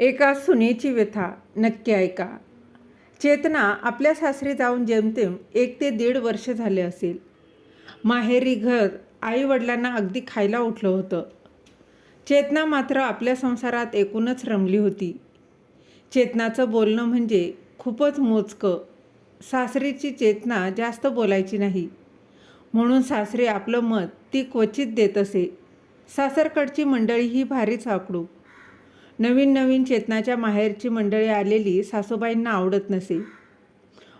एका सुनेची व्यथा. नक्की ऐका. चेतना आपल्या सासरी जाऊन जेमतेम एक ते दीड वर्ष झाले असेल. माहेरी घर आईवडिलांना अगदी खायला उठलं होतं. चेतना मात्र आपल्या संसारात एकूणच रमली होती. चेतनाचं बोलणं म्हणजे खूपच मोजकं. सासरीची चेतना जास्त बोलायची नाही. म्हणून सासरी आपलं मत ती क्वचित देत असे. सासरकडची मंडळी ही भारीच आकडू नवीन नवीन चेतनाच्या माहेरची मंडळी आलेली सासूबाईंना आवडत नसे.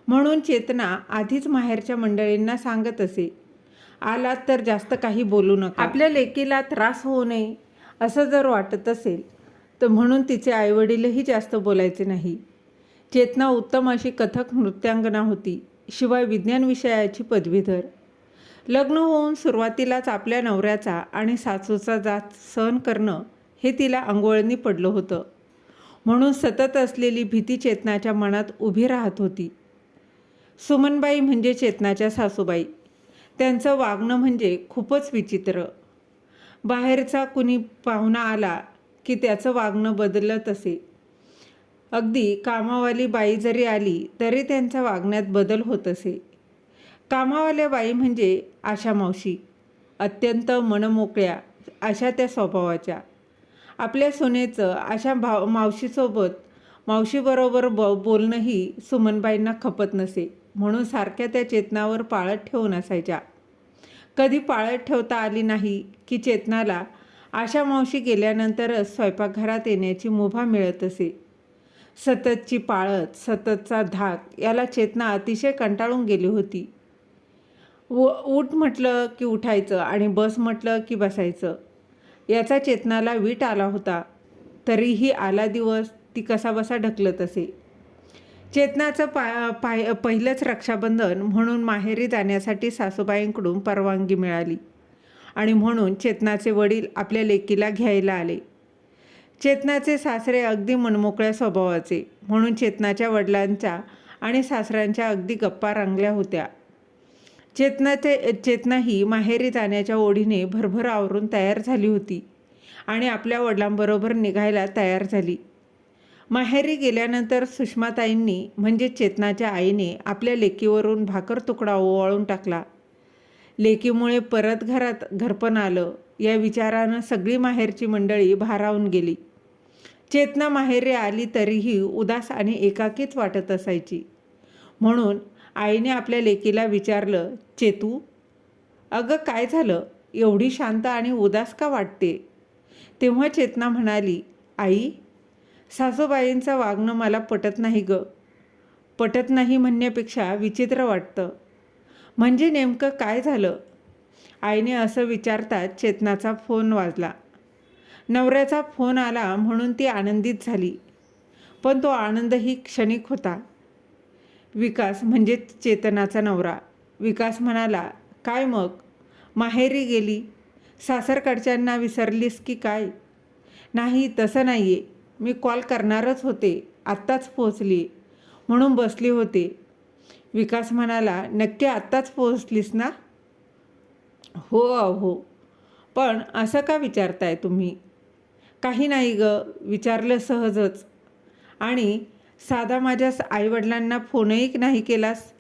म्हणून चेतना आधीच माहेरच्या मंडळींना सांगत असे. आलात तर जास्त काही बोलू नका. आपल्या लेकीला त्रास होऊ नये असं जर वाटत असेल तर म्हणून तिचे आईवडीलही जास्त बोलायचे नाही. चेतना उत्तम अशी कथक नृत्यांगना होती शिवाय विज्ञान विषयाची पदवीधर. लग्न होऊन सुरुवातीलाच आपल्या नवऱ्याचा आणि सासूचा जात सहन करणं हे तिला अंगवळणी पडलं होतं. म्हणून सतत असलेली भीती चेतनाच्या मनात उभी राहत होती. सुमनबाई म्हणजे चेतनाच्या सासूबाई. त्यांचं वागणं म्हणजे खूपच विचित्र. बाहेरचा कुणी पाहुणा आला की त्याचं वागणं बदलत असे. अगदी कामावाली बाई जरी आली तरी त्यांच्या वागण्यात बदल होत असे. कामावाल्या बाई म्हणजे आशा मावशी. अत्यंत मनमोकळ्या अशा त्या स्वभावाच्या. आपल्या सुनेचं अशा भाव मावशीसोबत मावशीबरोबर ब बोलणंही सुमनबाईंना खपत नसे. म्हणून सारख्या त्या चेतनावर पाळत ठेवून असायच्या कधी पाळत ठेवता आली नाही की चेतनाला आशा मावशी गेल्यानंतरच स्वयंपाकघरात येण्याची मुभा मिळत असे. सततची पाळत सततचा धाक याला चेतना अतिशय कंटाळून गेली होती. व उठ म्हटलं की उठायचं आणि बस म्हटलं की बसायचं. याचा चेतनाला वीट आला होता. तरीही आला दिवस ती कसाबसा ढकलत असे. चेतनाचं पा पाय पहिलंच रक्षाबंधन म्हणून माहेरी जाण्यासाठी सासूबाईंकडून परवानगी मिळाली. आणि म्हणून चेतनाचे वडील आपल्या लेकीला घ्यायला आले. चेतनाचे सासरे अगदी मनमोकळ्या स्वभावाचे. म्हणून चेतनाच्या वडिलांच्या आणि सासऱ्यांच्या अगदी गप्पा रंगल्या होत्या. चेतनाचे चेतना ही माहेरी जाण्याच्या ओढीने भरभर आवरून तयार झाली होती आणि आपल्या वडिलांबरोबर निघायला तयार झाली. माहेरी गेल्यानंतर सुषमाताईंनी म्हणजे चेतनाच्या आईने आपल्या लेकीवरून भाकर तुकडा ओवाळून टाकला. लेकीमुळे परत घरात घरपण आलं. या विचारानं सगळी माहेरची मंडळी भारावून गेली. चेतना माहेरी आली तरीही उदास आणि एकाकीच वाटत असायची. म्हणून आईने आपल्या लेकीला विचारलं चेतू अगं काय झालं? एवढी शांत आणि उदास का वाटते? तेव्हा चेतना म्हणाली आई सासूबाईंचं वागणं मला पटत नाही ग. पटत नाही म्हणण्यापेक्षा विचित्र वाटतं. म्हणजे नेमकं काय झालं? आईने असं विचारताच चेतनाचा फोन वाजला. नवऱ्याचा फोन आला म्हणून ती आनंदित झाली. पण तो आनंदही क्षणिक होता. विकास म्हणजेच चेतनाचा नवरा. विकास म्हणाला काय मग? माहेरी गेली? सासरकडच्यांना विसरलीस की काय? नाही तसं नाही आहे मी कॉल करणारच होते. आत्ताच पोचली म्हणून बसली होते. विकास म्हणाला नक्की आत्ताच पोहोचलीस ना? हो हो पण असं का विचारताय तुम्ही? काही नाही ग. विचारलं सहजच. आणि साधा माझ्या आईवडिलांना फोनही नाही केलास?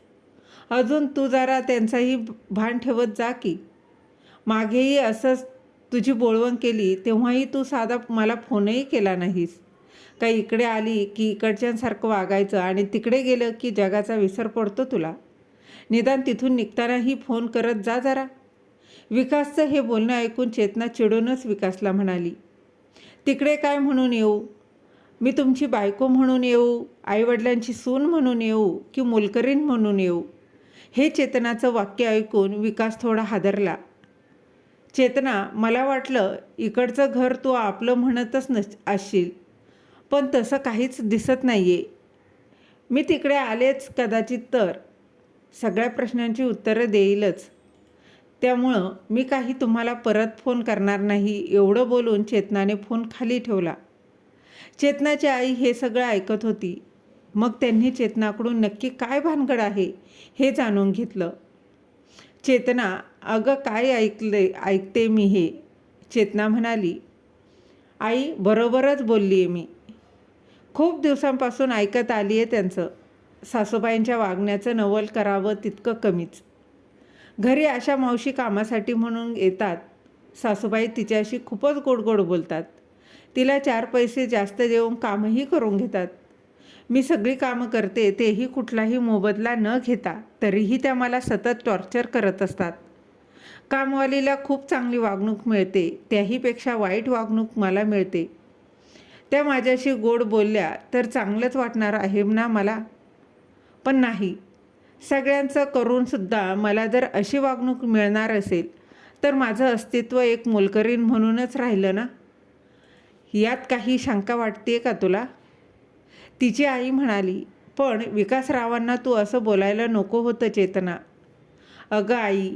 अजून तू जरा त्यांचाही भान ठेवत जा की. मागेही असंच तुझी बोळवण केली तेव्हाही तू साधा मला फोनही केला नाहीस. का इकडे आली की इकडच्यांसारखं वागायचं आणि तिकडे गेलं की जगाचा विसर पडतो तुला. निदान तिथून निघतानाही फोन करत जा जरा. विकासचं हे बोलणं ऐकून चेतना चिडूनच विकासला म्हणाली. तिकडे काय म्हणून येऊ? मी तुमची बायको म्हणून येऊ आईवडिलांची सून म्हणून येऊ की मोलकरीण म्हणून येऊ? हे चेतनाचं वाक्य ऐकून विकास थोडा हादरला. चेतना मला वाटलं इकडचं घर तू आपलं म्हणतच नस असशील पण तसं काहीच दिसत नाही आहे मी तिकडे आलेच कदाचित तर. सगळ्या प्रश्नांची उत्तरं देईलच. त्यामुळं मी काही तुम्हाला परत फोन करणार नाही एवढं बोलून चेतनाने फोन खाली ठेवला. चेतनाची आई हे सगळं ऐकत होती. मग त्यांनी चेतनाकडून नक्की काय भानगड आहे हे जाणून घेतलं. चेतना अगं काय ऐकले ऐकते मी हे? चेतना म्हणाली आई बरोबरच बोलली आहे मी. खूप दिवसांपासून ऐकत आली आहे त्यांचं. सासूबाईंच्या वागण्याचं नवल करावं तितकं कमीच. घरी अशा मावशी कामासाठी म्हणून येतात. सासूबाई तिच्याशी खूपच गोड गोड बोलतात. तिला चार पैसे जास्त देऊन कामही करून घेतात. मी सगळी कामं करते तेही कुठलाही मोबदला न घेता तरीही त्या मला सतत टॉर्चर करत असतात. कामवालीला खूप चांगली वागणूक मिळते त्याहीपेक्षा वाईट वागणूक मला मिळते. त्या माझ्याशी गोड बोलल्या तर चांगलंच वाटणार आहे ना मला? पण नाही. सगळ्यांचं करूनसुद्धा मला जर अशी वागणूक मिळणार असेल तर माझं अस्तित्व एक मोलकरीण म्हणूनच राहिलं ना? यात काही शंका वाटते का तुला? तिची आई म्हणाली पण विकासरावांना तू असं बोलायला नको होतं चेतना. अगं आई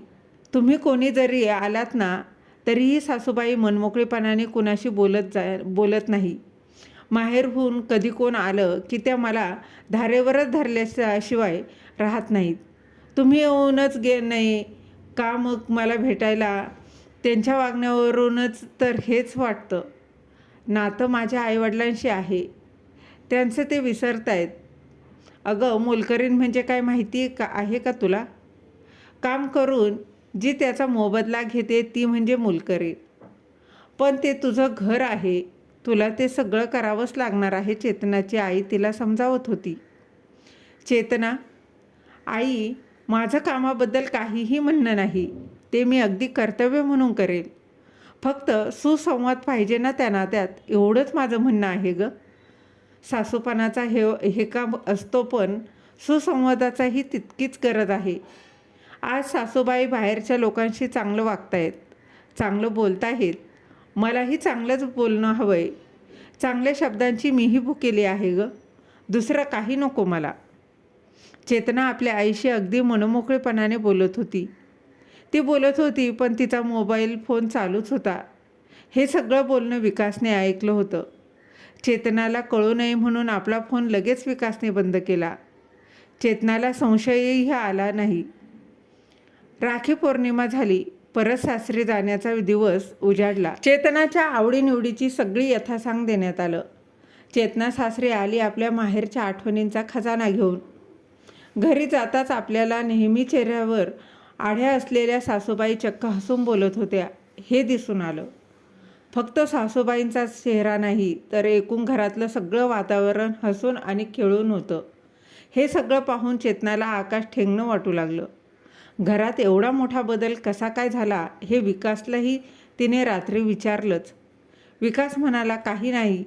तुम्ही कोणी जरी आलात ना तरीही सासूबाई मनमोकळेपणाने कुणाशी बोलत जा बोलत नाही. माहेरहून कधी कोण आलं की त्या मला धारेवरच धरल्याशिवाय राहत नाहीत. तुम्ही येऊनच गे नाही का मग मला भेटायला? त्यांच्या वागण्यावरूनच तर हेच वाटतं. नातं माझ्या आईवडिलांशी आहे. त्यांचं ते विसरत आहेत. अगं मोलकरीण म्हणजे काय माहिती का आहे का तुला? काम करून जी त्याचा मोबदला घेते ती म्हणजे मोलकरीण. पण ते तुझं घर आहे. तुला ते सगळं करावंच लागणार आहे चेतनाची आई तिला समजावत होती. चेतना आई माझं कामाबद्दल काहीही म्हणणं नाही. ते मी अगदी कर्तव्य म्हणून करेल. फक्त सुसंवाद पाहिजे ना त्या नात्यात एवढंच माझं म्हणणं आहे ग. सासूपणाचा हे हे काम असतो पण सुसंवादाचाही तितकीच गरज आहे. आज सासूबाई बाहेरच्या लोकांशी चांगलं वागतायत चांगलं बोलताहेत. मलाही चांगलंच बोलणं हवं आहे चांगल्या शब्दांची मीही भुकेली आहे ग. दुसरं काही नको मला. चेतना आपल्या आईशी अगदी मनमोकळेपणाने बोलत होती. ती बोलत होती पण तिचा मोबाईल फोन चालूच होता. हे सगळं बोलणं विकासने ऐकलं होतं. चेतनाला कळू नये म्हणून आपला फोन लगेच विकासने बंद केला. चेतनाला संशयही आला नाही. राखी पौर्णिमा झाली. परत सासरी जाण्याचा दिवस उजाडला. चेतनाच्या आवडीनिवडीची सगळी यथासांग देण्यात आलं. चेतना सासरी आली आपल्या माहेरच्या आठवणींचा खजाना घेऊन. घरी जाताच आपल्याला नेहमी चेहऱ्यावर आढ्या असलेल्या सासूबाई चक्क हसून बोलत होत्या. हे दिसून आलं. फक्त सासूबाईंचा चेहरा नाही तर एकूण घरातलं सगळं वातावरण हसून आणि खेळून होतं. हे सगळं पाहून चेतनाला आकाश ठेंगणं वाटू लागलं. घरात एवढा मोठा बदल कसा काय झाला हे विकासलाही तिने रात्री विचारलंच. विकास म्हणाला काही नाही.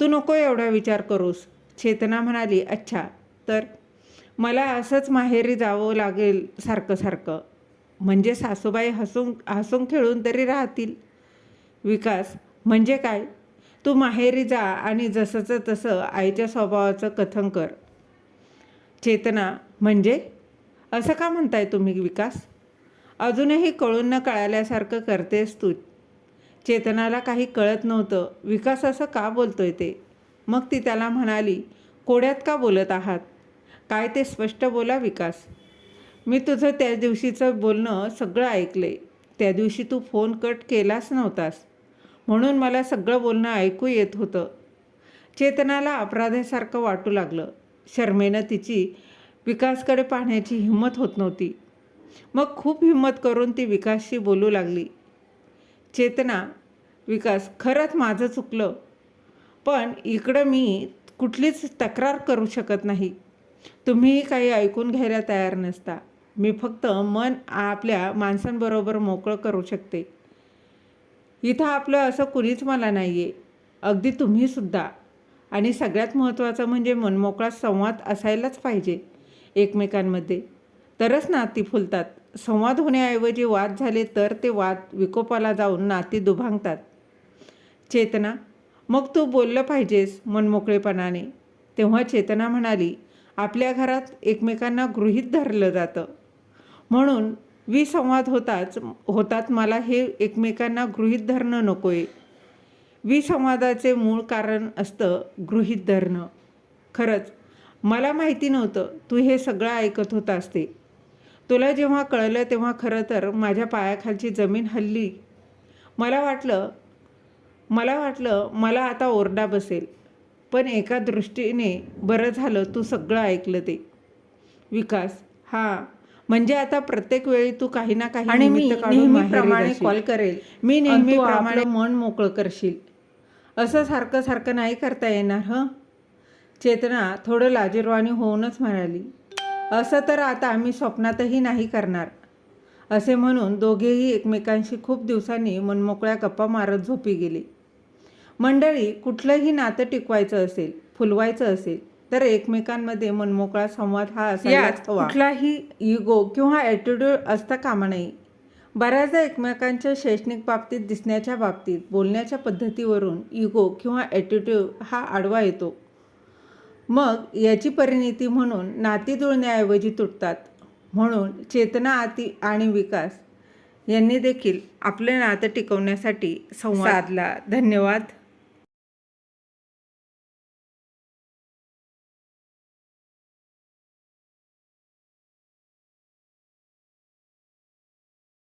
तू नको एवढा विचार करूस. चेतना म्हणाली अच्छा तर मला असंच माहेरी जावं लागेल सारखं सारखं. म्हणजे सासूबाई हसून हसून खेळून तरी राहतील. विकास म्हणजे काय? तू माहेरी जा आणि जसंचं तसं आईच्या स्वभावाचं कथन कर. चेतना म्हणजे? असं का म्हणताय तुम्ही विकास? अजूनही कळून न कळाल्यासारखं करतेस तू. चेतनाला काही कळत नव्हतं. विकास असं का बोलतोय ते? मग ती त्याला म्हणाली कोड्यात का बोलत आहात? काय ते स्पष्ट बोला विकास. मी तुझं त्या दिवशीचं बोलणं सगळं ऐकलंय त्या दिवशी तू फोन कट केलाच नव्हतास. म्हणून मला सगळं बोलणं ऐकू येत होतं. चेतनाला अपराधासारखं वाटू लागलं. शर्मेनं तिची विकासकडे पाहण्याची हिंमत होत नव्हती. मग खूप हिंमत करून ती विकासशी बोलू लागली. चेतना विकास खरंच माझं चुकलं. पण इकडं मी कुठलीच तक्रार करू शकत नाही. तुम्ही काही ऐकून घ्यायला तयार नसता. मी फक्त मन आपल्या माणसांबरोबर मोकळं करू शकते. इथं आपलं असं कुणीच मला नाही आहे अगदी तुम्हीसुद्धा आणि सगळ्यात महत्त्वाचं म्हणजे मनमोकळा संवाद असायलाच पाहिजे एकमेकांमध्ये. तरच नाती फुलतात. संवाद होण्याऐवजी वाद झाले तर ते वाद विकोपाला जाऊन नाती दुभांगतात. चेतना मग तू बोललं पाहिजेस मनमोकळेपणाने. तेव्हा चेतना म्हणाली आपल्या घरात एकमेकांना गृहीत धरलं जातं. म्हणून विसंवाद होताच होतात मला हे एकमेकांना गृहीत धरणं नको आहे विसंवादाचे मूळ कारण असतं गृहीत धरणं. खरंच मला माहिती नव्हतं तू हे सगळं ऐकत होता असते तुला जेव्हा कळलं तेव्हा खरं तर माझ्या पायाखालची जमीन हल्ली. मला वाटलं मला वाटलं मला आता ओरडा बसेल. पण एका दृष्टीने बरं झालं तू सगळं ऐकलं ते. विकास हा. म्हणजे आता प्रत्येक वेळी तू काही ना काही आणि मी नेहमीप्रमाणे. कॉल करेल. मी नेहमीप्रमाणे मन मोकळं करशील. असं सारखं सारखं नाही करता येणार हं? चेतना थोडं लाजीरवाणी होऊनच म्हणाली. असं तर आता आम्ही स्वप्नातही नाही करणार. असे म्हणून दोघेही एकमेकांशी खूप दिवसांनी मनमोकळ्या गप्पा मारत झोपी गेले. मंडळी कुठलंही नातं टिकवायचं असेल फुलवायचं असेल तर एकमेकांमध्ये मनमोकळा संवाद हा असायलाच हवा. कुठलाही इगो किंवा ॲटिट्यूड असता कामा नये. बऱ्याचदा एकमेकांच्या शैक्षणिक बाबतीत दिसण्याच्या बाबतीत बोलण्याच्या पद्धतीवरून इगो किंवा ॲटिट्यूड हा आडवा येतो. मग याची परिणिती म्हणून नाती जुळण्याऐवजी तुटतात. म्हणून चेतना आती आणि विकास यांनी देखील आपले नातं टिकवण्यासाठी संवाद साधला. धन्यवाद.